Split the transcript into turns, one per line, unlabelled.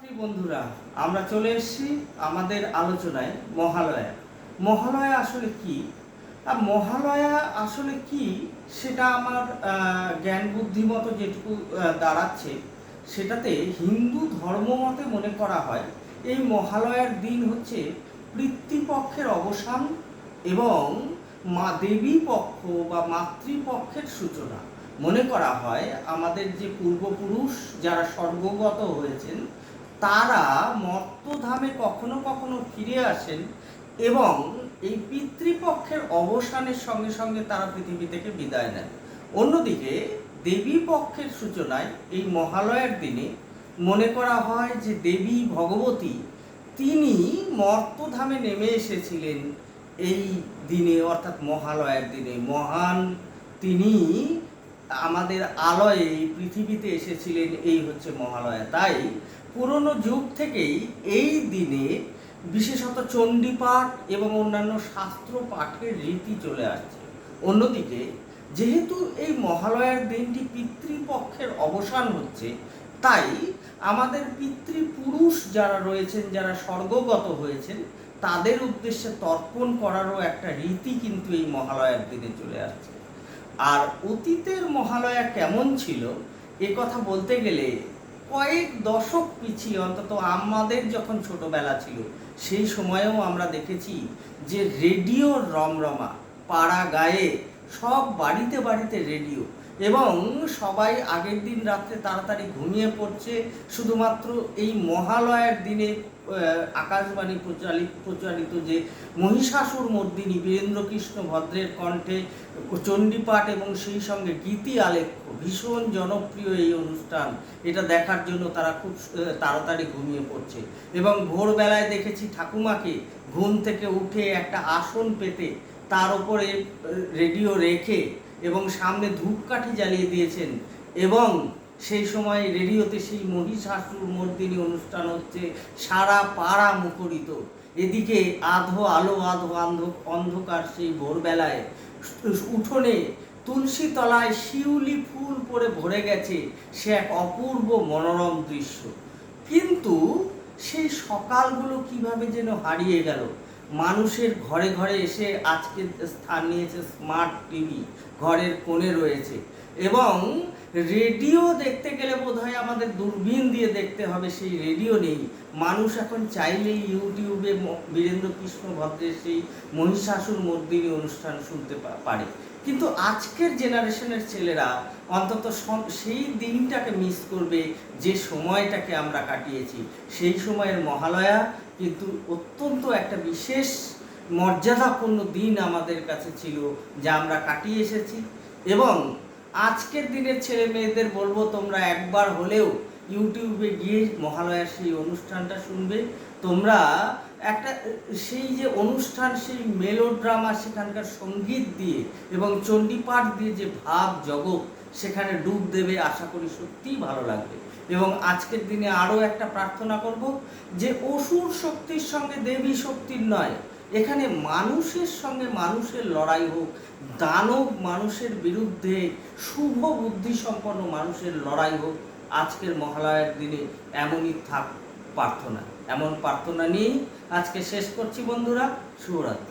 বন্ধুরা, আমরা চলে এসেছি আমাদের আলোচনায় মহালয়া। মহালয়া আসলে কি? মহালয়া আসলে কি সেটা আমার জ্ঞান বুদ্ধি মতো যেটুকু দাঁড়াচ্ছে, সেটাতে হিন্দু ধর্ম মতে মনে করা হয়, এই মহালয়ার দিন হচ্ছে পিতৃপক্ষের অবসান এবং মা দেবী পক্ষ বা মাতৃপক্ষের সূচনা। মনে করা হয় আমাদের যে পূর্বপুরুষ যারা স্বর্গগত হয়েছেন তারা মর্তধামে কখনো কখনো ফিরে আসেন এবং এই পিতৃপক্ষের অবসানের সঙ্গে সঙ্গে তারা পৃথিবী থেকে বিদায় নেন। অন্যদিকে দেবী পক্ষের সূচনায় এই মহালয়ার দিনে মনে করা হয় যে দেবী ভগবতী তিনি মর্তধামে নেমে এসেছিলেন এই দিনে, অর্থাৎ মহালয়ার দিনে। মহান তিনি আমাদের আলয়ে এই পৃথিবীতে এসেছিলেন এই হচ্ছে মহালয়া। তাই পুরনো যুগ থেকেই এই দিনে বিশেষত চণ্ডীপাঠ এবং অন্যান্য শাস্ত্র পাঠের রীতি চলে আসছে। অন্যদিকে, যেহেতু এই মহালয়ার দিনটি পিতৃপক্ষের অবসান হচ্ছে, তাই আমাদের পিতৃপুরুষ যারা রয়েছেন, যারা স্বর্গগত হয়েছেন, তাদের উদ্দেশ্যে তর্পণ করারও একটা রীতি কিন্তু এই মহালয়ার দিনে চলে আসছে। আর অতীতের মহালয়া কেমন ছিল, এ কথা বলতে গেলে কয়েক দশক পিছিয়ে, অন্তত আমাদের যখন ছোটবেলা ছিল, সেই সময়েও আমরা দেখেছি যে রেডিওর রমরমা পাড়া গায়ে সব বাড়িতে বাড়িতে রেডিও। এবং সবাই আগের দিন রাত্রে তাড়াতাড়ি ঘুমিয়ে পড়ছে। শুধুমাত্র এই মহালয়ার দিনে আকাশবাণী প্রচালিত প্রচারিত যে মহিষাসুর মর্দিনী বীরেন্দ্রকৃষ্ণ ভদ্রের কণ্ঠে চণ্ডীপাঠ এবং সেই সঙ্গে গীতি আলেখ্য, ভীষণ জনপ্রিয় এই অনুষ্ঠান। এটা দেখার জন্য তারা খুব তাড়াতাড়ি ঘুমিয়ে পড়ছে। এবং ভোরবেলায় দেখেছি ঠাকুমাকে ঘুম থেকে উঠে একটা আসন পেতে তার উপরে রেডিও রেখে এবং সামনে ধূপকাঠি জ্বালিয়ে দিয়েছেন। এবং সেই সময় রেডিওতে সেই মহিষাসুর মর্দিনী অনুষ্ঠান হচ্ছে, সারা পাড়া মুখরিত। এদিকে আধো আলো, আধো অন্ধ, অন্ধকার সেই ভোরবেলায় উঠোনে তুলসী তলায় শিউলি ফুল পরে ভরে গেছে সে এক অপূর্ব মনোরম দৃশ্য। কিন্তু সেই সকালগুলো কীভাবে যেন হারিয়ে গেল মানুষের ঘরে ঘরে এসে আজকে স্থান নিয়েছে স্মার্ট টিভি ঘরের কোণে রয়েছে। এবং রেডিও দেখতে গেলে বোধহয় আমাদের দূরবীন দিয়ে দেখতে হবে, সেই রেডিও নেই। মানুষ এখন চাইলেই ইউটিউবে বীরেন্দ্র কৃষ্ণ ভদ্রের সেই মহিষাসুর মর্দিনী অনুষ্ঠান শুনতে পারে। কিন্তু আজকের জেনারেশনের ছেলেরা অন্তত সেই দিনটাকে মিস করবে যে সময়টাকে আমরা কাটিয়েছি। সেই সময়ের মহালয়া কিন্তু অত্যন্ত একটা বিশেষ মর্যাদাপূর্ণ দিন আমাদের কাছে ছিল, যা আমরা কাটিয়ে এসেছি। এবং আজকের দিনের ছেলে মেয়েদের বলব, তোমরা একবার হলেও ইউটিউবে গিয়ে মহালয়ার সেই অনুষ্ঠানটা শুনবে। তোমরা একটা সেই যে অনুষ্ঠান, সেই মেলোড্রামা সেখানকার সংগীত দিয়ে এবং চণ্ডীপাঠ দিয়ে যে ভাব জগৎ, সেখানে ডুব দেবে আশা করি সত্যিই ভালো লাগবে। এবং আজকের দিনে আরও একটা প্রার্থনা করব যে অসুর শক্তির সঙ্গে দেবী শক্তির নয়, এখানে মানুষের সঙ্গে মানুষের লড়াই হোক, দানব মানুষের বিরুদ্ধে শুভ বুদ্ধিসম্পন্ন মানুষের লড়াই হোক আজকের মহালয়ার দিনে এমনই থাক প্রার্থনা। এমন প্রার্থনা নিয়েই আজকে শেষ করছি বন্ধুরা। শুভরাত্রি।